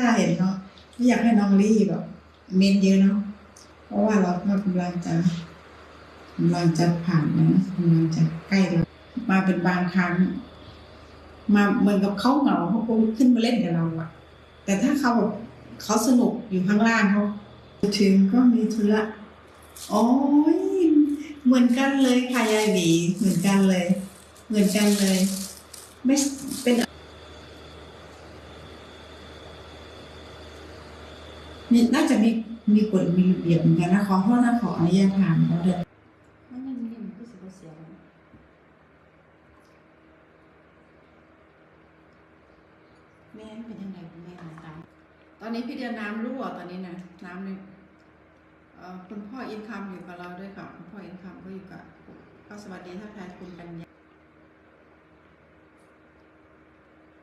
้าเห็นเนาะอยากให้น้องลี่แบบเมนเยอะเนาะเพราะว่าเราก็กำลังจะกำลังจะผ่านนะกำลังจะใกล้แล้วมาเป็นบางครั้ง มาเหมือนกับเขาเหงาเขาคงขึ้นมาเล่นกับเราอะแต่ถ้าเขาแบบเขาสนุกอยู่ข้างล่างเขาถึงก็มีธุระโอ้ยเหมือนกันเลยค่ะยายหมีเหมือนกันเลย เหมือนกันเลย ไม่เป็น นี่น่าจะมีมีกฎมีระเบียบเหมือนกันนะขอโทษนะขออนุญาตถามเขาเด้อมันยังนิ่มคือสิบ่เสียแล้วแม่เป็นยังไงคุณแม่ตามตอนนี้พี่เดือนน้ำรั่วตอนนี้นะน้ำเนี่ยเอ่อคุณพ่ออินคัมอยู่กับเราด้วยค่ะคุณพ่ออินคัมก็อยู่กับก็สวัสดีทักทายคุณกัญญา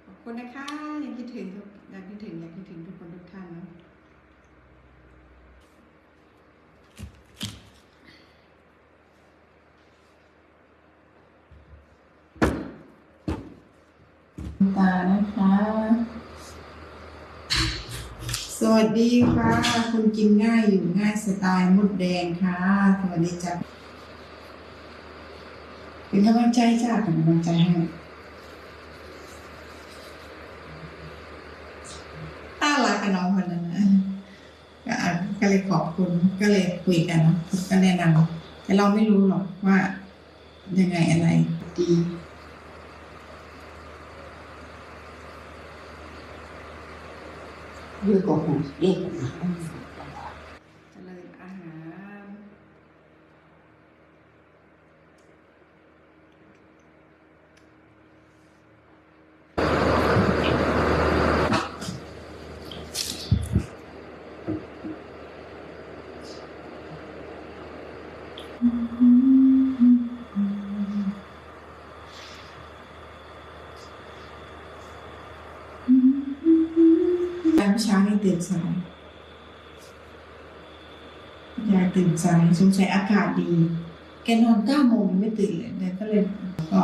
ขอบคุณนะคะยังคิดถึงทุกยังคิดถึงยังคิดถึงทุกคนทุกท่านเนาะ ตานะคะ สวัสดีค่ะ คุณกินง่ายอยู่ง่ายสไตล์มดแดงค่ะ สวัสดีจ้ะเป็นกำลังใจจ้าเป็นกำลังใจให้ต้ารักกับน้องคนนั้นนะก็อะก็เลยขอบคุณก็เลยคุยกันเนาะก็แนะนำแต่เราไม่รู้หรอกว่ายังไงอะไรดี ยืดกว่าหูเรียกกันมา เจริญอาหาร ยามเช้านี่ ตื่นสายยายตื่นสายสงสัยอากาศดี แกนอนเก้าโมงยังไม่ตื่นเลยเนี่ก็เลยก็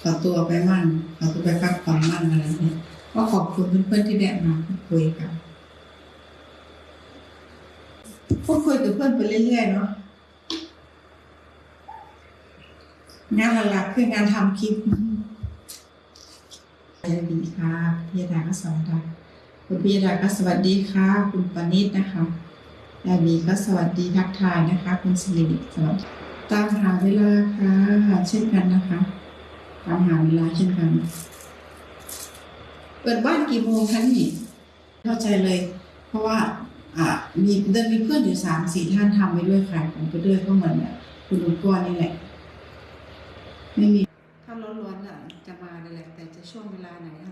ขอตัวไปมั่งขอตัวไปพักผ่อนมั่งอะไรเนี่ยก็ขอบคุณเพื่อนๆที่แนะมาพูดคุยกันพูดคุยกับเพื่อนไปเรื่อยๆเนาะงานหลักๆคืองานทำคลิปดีค่ะพี่ดาก็สวัสดี คุณพี่ดาก็สวัสดีค่ะ คุณปณิตนะคะยามีก็สวัสดีทักทายนะคะ คุณสิริสวัสดีตามหาเวลาค่ะเช่นกันนะคะตามหาเวลาเช่นกัน เปิดบ้านกี่โมงคะนี่เข้าใจเลย เพราะว่า อ่า มีเดินมีเพื่อนอยู่สามสี่ท่านทำไปด้วยขายของไปด้วยก็เหมือนเนี่ยคุณลุงก้อนนี่แหละ ไม่มีถ้าล้วนๆอะจะมาเลยแหละแต่จะช่วงเวลาไหนเท่ะ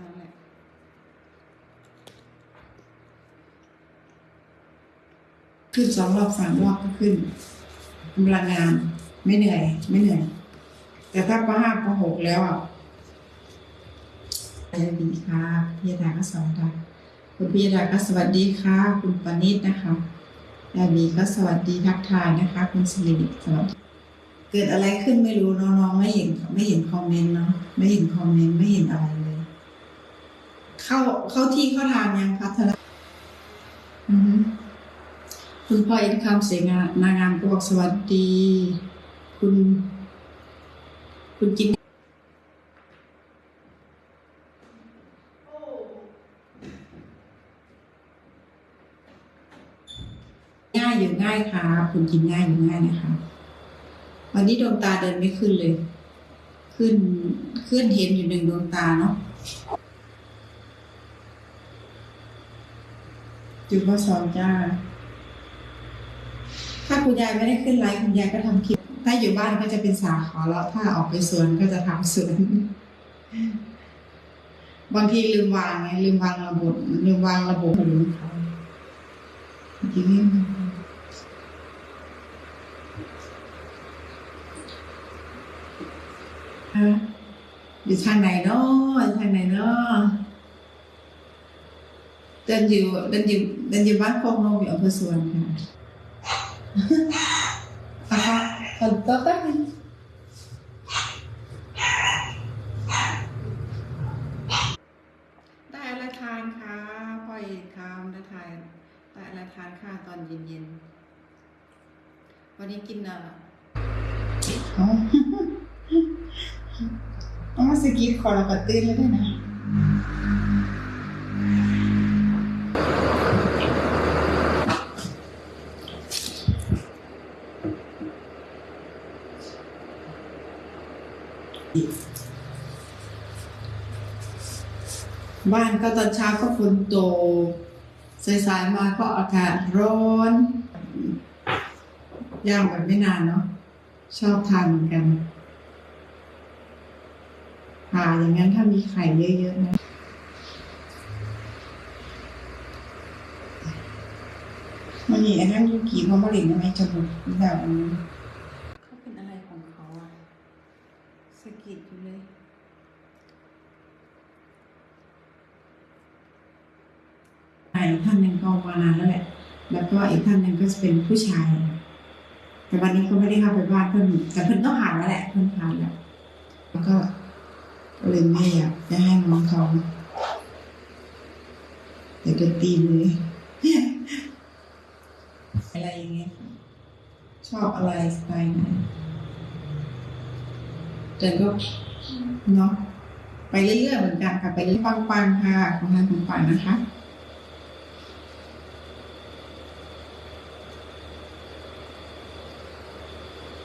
ขึ้นสองรอบสามรอบก็ขึ้นกำลังงานไม่เหนื่อย ไม่เหนื่อย แต่ถ้าปห้าปหกแล้วอะสวัสดีค่ะพี่ยดาก็สวัสดีคุณพี่ยดาก็สวัสดีค่ะ คุณปณิตนะคะยามีก็สวัสดีทักทายนะคะ คุณสิริสวัสดีเกิดอะไรขึ้นไม่รู้น้องๆไม่เห็นไม่เห็นคอมเมนต์เนาะไม่เห็นคอมเมนต์ไม่เห็นอะไรเลย เข้าเข้าที่เข้าทางยังพัฒนา คุณพ่ออินคำเสียงานนางงามก็บอกสวัสดี คุณ คุณจินง่ายอยู่ง่ายค่ะคุณกินง่ายอยู่ง่ายนะคะ วันนี้ดวงตาเดินไม่ขึ้นเลย ขึ้นขึ้นเห็นอยู่หนึ่งดวงตาเนาะจุดว่าสองจ้า ถ้าคุณยายไม่ได้ขึ้นไลฟ์คุณยายก็ทำคลิป ถ้าอยู่บ้านก็จะเป็นสาขาแล้วถ้าออกไปสวนก็จะทำสวนบางทีลืมวางไงลืมวางระบบลืมวางระบบหรือเขาจริงๆฮะอยู่ทางไหนเนาะอยู่ทางไหนเนาะเดินอยู่เดินอยู่เดินอยู่บ้านโคกนมอยู่อำเภอสวนค่ะ อะค่ะฝนตกแป๊บนึงได้อะไรทานคะพ่อเอกค่ะคะวันละทายแต่ละทานข้าวตอนเย็นๆ วันนี้กินอะไรเอาต้องมาสกีดคอเราก็ตื่นแล้วด้วยนะ บ้านก็ตอนเช้าก็ฝนตกสายๆมาก็อากาศร้อนย่างแบบไม่นานเนาะชอบทานเหมือนกันค่ะอย่างนั้นถ้ามีไข่เยอะๆนะมันนี่ไอ้นั่นยูกีเพราะมะเร็งทำไมจมูกแบบนี้เขาเป็นอะไรของเขาอะสะกิดอยู่เลย อีกท่านหนึ่งก็มานานแล้วแหละ แล้วก็อีกท่านหนึ่งก็จะเป็นผู้ชาย แต่วันนี้ก็ไม่ได้เข้าไปบ้านเพื่อนแต่เพื่อนก็ผ่านแล้วแหละเพื่อนผ่านแล้วแล้วก็เลยไม่อยากจะให้น้องเขาเดี๋ยวจะตีมืออะไรอย่างเงี้ยชอบอะไรสไตล์ไหนแต่ก็เนาะไปเรื่อยๆเหมือนกันค่ะไปเรื่อยๆปังๆค่ะของทางของปังนะคะ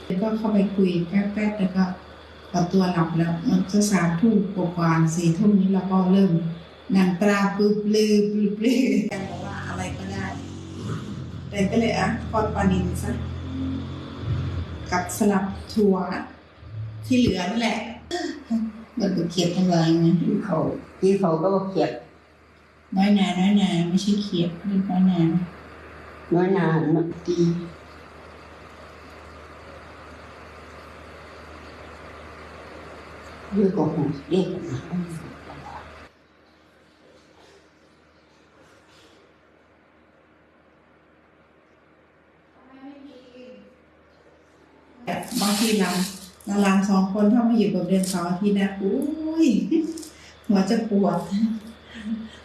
แล้วก็เข้าไปคุยแป๊บๆแล้วก็พอตัวหลับแล้ว มันจะสามทุ่มกว่าสี่ทุ่มนี้เราก็เริ่มนั่งปลาปึ๊ปลือปลือแต่บอกว่าอะไรก็ได้ แต่ก็เลยอะทอดปลาดินซะกับสลับถั่วที่เหลือนั่นแหละมันก็เขียดทั้งหลายไงที่เขาที่เขาก็เขียดน้อยหนาน้อยหนาไม่ใช่เขียดเรียน้อยหนาน้อยหนาตี 15分、0分、บางทีนะดารางสองคนถ้ามาอยู่กับเดือนสองอาทิตย์นะอุ้ยหัวจะปวด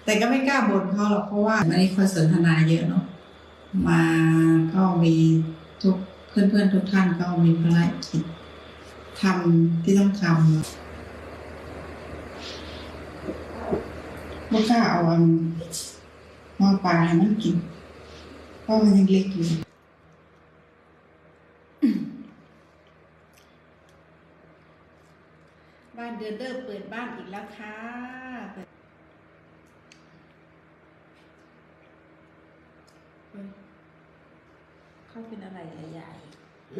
แต่ก็ไม่กล้าบ่นเขาหรอกเพราะว่ามันนี้คนสนทนาเยอะเนาะมาก็มีทุกเพื่อนๆทุกท่านก็มีภารกิจทำที่ต้องทำ ไม่กล้าเอาอันหม้อปลาให้มันกินเพราะมันยังเล็กอยู่บ้านเดอเดอร์เปิดบ้านอีกแล้วค่ะเปิดเฮ้ยเขาเป็นอะไรใหญ่ฮ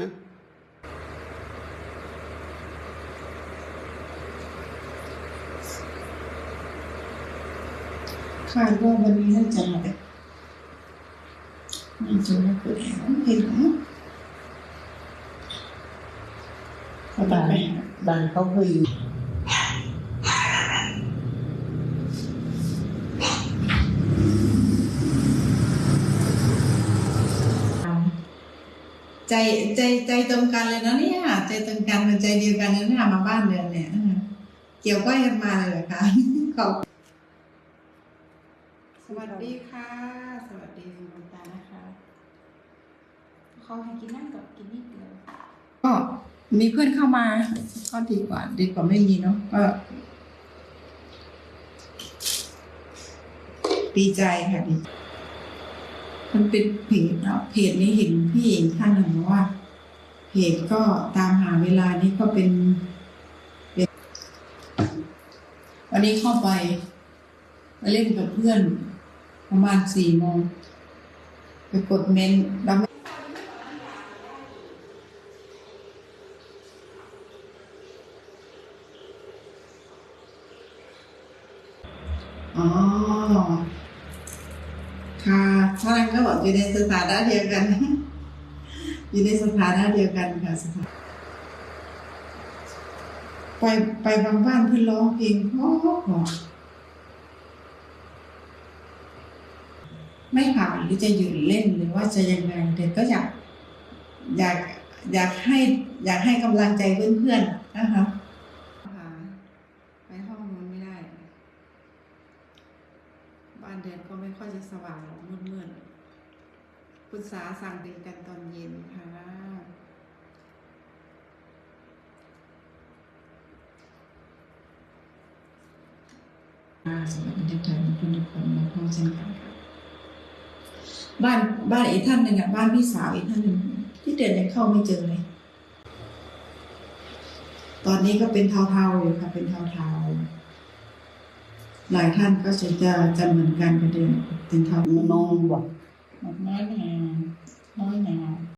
คาดว่าวันนี้น่าจะมาน่าจะมาเปิดแอร์เห็นไหมเขาตัดไปหาบ้านเขาเคยอยู่ใจใจใจตรงกันเลยนะเนี่ยใจตรงกันเป็นใจเดียวกันนะเนี่ยมาบ้านเดือนเนี่ยอืมเกี่ยวก้อยกันมาเลยเหรอคะขอบส วัสดีค่ะ สวัสดีคุณตานะคะเขาให้กินนั่นกับกินนิดเดียวก็มีเพื่อนเข้ามาก็ดีกว่า ดีกว่าไม่มีเนาะก็ดีใจค่ะดีมันเป็นเพจเนาะเพจนี้เห็นพี่เองท่านหนึ่งว่าเพจก็ตามหาเวลานี้ก็เป็นเป็นวันนี้เข้าไปไปเล่นกับเพื่อน ประมาณสี่โมงไปกดเมนต์แล้วอ๋อ ค่ะท่านก็บอกอยู่ในสถานะเดียวกัน อยู่ในสถานะเดียวกันค่ะสถาไปไปบางบ้านเพื่อร้องเพลงเพราะเพราะ ไม่ผ่านหรือจะหยุดเล่นหรือว่าจะยังไงเด็กก็อยากอยากอยากให้อยากให้กำลังใจเพื่อนๆนะคะไปห้องนู้นไม่ได้ บ้านเดือนก็ไม่ค่อยจะสว่างว่างๆหรอกมืดๆคุณสาสั่งเป็นกันตอนเย็นค่ะอ่าสำหรับทุกท่านทุกคนทุกคนมาพร้อมเช่นกันค่ะ บ้านบ้านอีกท่านหนึ่งอะบ้านพี่สาวอีกท่านหนึ่งที่เดือนยังเข้าไม่เจอเลยตอนนี้ก็เป็นเทาๆอยู่ค่ะเป็นเทาๆหลายท่านก็จะจะจะเหมือนกันกับเดิมเป็นเทามันนอนบ่น้อยนาน้อยนา